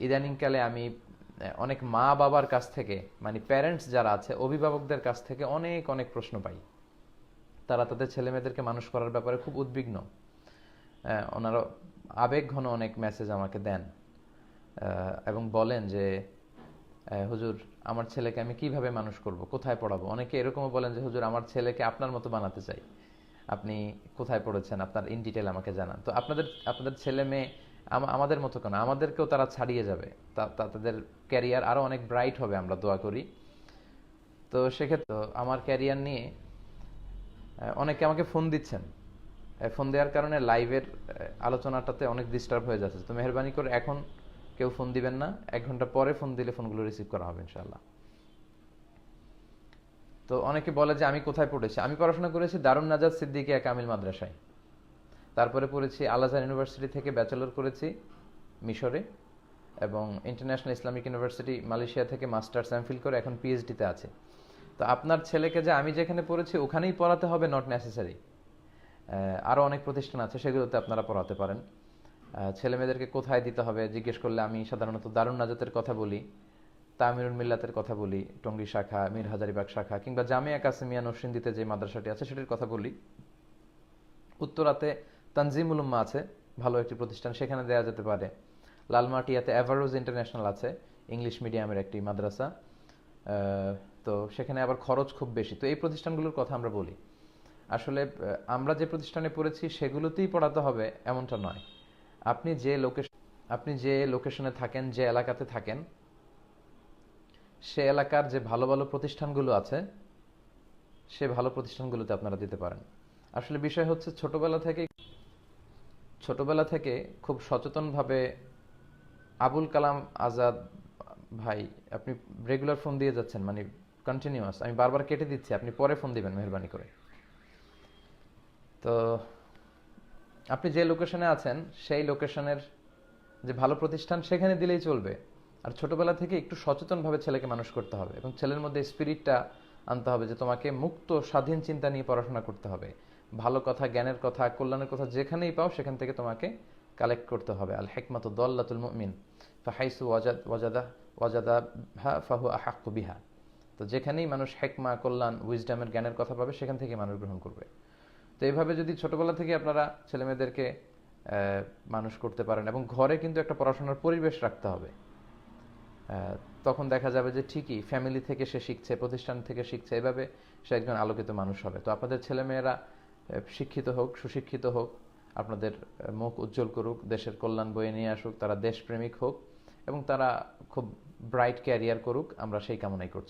ইদানিংকালে আমি অনেক মা বাবার কাছ থেকে মানে প্যারেন্টস যারা আছে, অভিভাবকদের কাছ থেকে অনেক অনেক প্রশ্ন পাই। তারা তাদের ছেলে মেয়েদেরকে মানুষ করার ব্যাপারে খুব উদ্বিগ্ন। ওনারা আবেগ ঘন অনেক মেসেজ আমাকে দেন। এবং বলেন যে হুজুর, আমার ছেলেকে আমি কীভাবে মানুষ করব? কোথায় পড়াবো? অনেকে এরকমও বলেন যে, হুজুর, আমার ছেলেকে আপনার মতো বানাতে চাই। আপনি কোথায় পড়েছেন? আপনার ইন ডিটেল আমাকে জানান। তো আপনাদের আপনাদের ছেলে মেয়ে আমাদের মতো কেন? আমাদেরকেও তারা ছাড়িয়ে যাবে। তাদের ক্যারিয়ার আরও অনেক ব্রাইট হবে আমরা দোয়া করি। তো সেক্ষেত্রে আমার ক্যারিয়ার নিয়ে অনেকে আমাকে ফোন দিচ্ছেন। ফোন দেওয়ার কারণে লাইভের আলোচনাটাতে অনেক ডিস্টার্ব হয়ে যাচ্ছে। তো মেহরবানি করে এখন কেউ ফোন দিবেন না। এক ঘণ্টা পরে ফোন দিলে ফোনগুলো রিসিভ করা হবে ইনশাল্লাহ তো অনেকে বলে যে, আমি কোথায় পড়েছি? আমি পড়াশোনা করেছি দারুণ নাজাদ সিদ্দিকিয়া কামিল মাদ্রাসায়। তারপরে পড়েছি আল আজহার ইউনিভার্সিটি থেকে ব্যাচেলর করেছি মিশরে এবং ইন্টারন্যাশনাল ইসলামিক ইউনিভার্সিটি মালয়েশিয়া থেকে মাস্টার্স এমফিল করে এখন পিএইচডিতে আছে। তো আপনার ছেলেকে যে আমি যেখানে পড়েছি ওখানেই পড়াতে হবে নট নেসেসারি আরও অনেক প্রতিষ্ঠান আছে, সেগুলোতে আপনারা পড়াতে পারেন। ছেলে মেয়েদেরকে কোথায় দিতে হবে? জিজ্ঞেস করলে আমি সাধারণত দারুণ নাজাতের কথা বলি, তামিরুল মিল্লাতের কথা বলি, টঙ্গী শাখা, মীর হাজারিবাগ শাখা কিংবা জামিয়া কাসিমিয়া নরসিংদীতে যে মাদ্রাসাটি আছে, সেটির কথা বলি। উত্তরাতে তানজিমুল উম্মা আছে, ভালো একটি প্রতিষ্ঠান, সেখানে দেওয়া যেতে পারে। লালমাটিয়াতে এভারোজ ইন্টারন্যাশনাল আছে ইংলিশ মিডিয়ামের একটি মাদ্রাসা। তো সেখানে আবার খরচ খুব বেশি। তো এই প্রতিষ্ঠানগুলোর কথা আমরা বলি। আসলে আমরা যে প্রতিষ্ঠানে পড়েছি, সেগুলোতেই পড়াতে হবে, এমনটা নয়। আপনি যে লোকেশন আপনি যে লোকেশনে থাকেন, যে এলাকাতে থাকেন, সে এলাকার যে ভালো ভালো প্রতিষ্ঠানগুলো আছে, সে ভালো প্রতিষ্ঠানগুলোতে আপনারা দিতে পারেন। আসলে বিষয় হচ্ছে, ছোটবেলা থেকে ছোটবেলা থেকে খুব সচেতনভাবে আবুল কালাম আজাদ ভাই, আপনি রেগুলার ফোন দিয়ে যাচ্ছেন মানে কন্টিনিউয়াস আমি বারবার কেটে দিচ্ছি, আপনি পরে ফোন দিবেন মেহরবানি করে। তো আপনি যে লোকেশনে আছেন, সেই লোকেশনের যে ভালো প্রতিষ্ঠান, সেখানে দিলেই চলবে। আর ছোটবেলা থেকে একটু সচেতনভাবে ছেলেকে মানুষ করতে হবে এবং ছেলের মধ্যে স্পিরিটটা আনতে হবে যে তোমাকে মুক্ত, স্বাধীন চিন্তা নিয়ে পড়াশোনা করতে হবে। ভালো কথা, জ্ঞানের কথা, কল্যাণের কথা যেখানেই পাও সেখান থেকে তোমাকে কালেক্ট করতে হবে। আল হেকমাত দল্লাতুল মুমিন, ফাহাইসু ওয়াজাদ, ওয়াজাদা হা ফাহু আহাক্কু বিহা। তো যেখানেই মানুষ হেকমা, কল্যাণ উইজডামের জ্ঞানের কথা পাবে, সেখান থেকে মানুষ গ্রহণ করবে। তো এইভাবে যদি ছোটবেলা থেকে আপনারা ছেলেমেয়েদেরকে মানুষ করতে পারেন এবং ঘরে কিন্তু একটা পড়াশোনার পরিবেশ রাখতে হবে। তখন দেখা যাবে যে ঠিকই ফ্যামিলি থেকে সে শিখছে, প্রতিষ্ঠান থেকে শিখছে, এভাবে সে একজন আলোকিত মানুষ হবে। তো আপনাদের ছেলেমেয়েরা শিক্ষিত হোক, সুশিক্ষিত হোক, আপনাদের মুখ উজ্জ্বল করুক, দেশের কল্যাণ বয়ে নিয়ে আসুক, তারা দেশপ্রেমিক হোক এবং তারা খুব ব্রাইট ক্যারিয়ার করুক, আমরা সেই কামনাই করছি।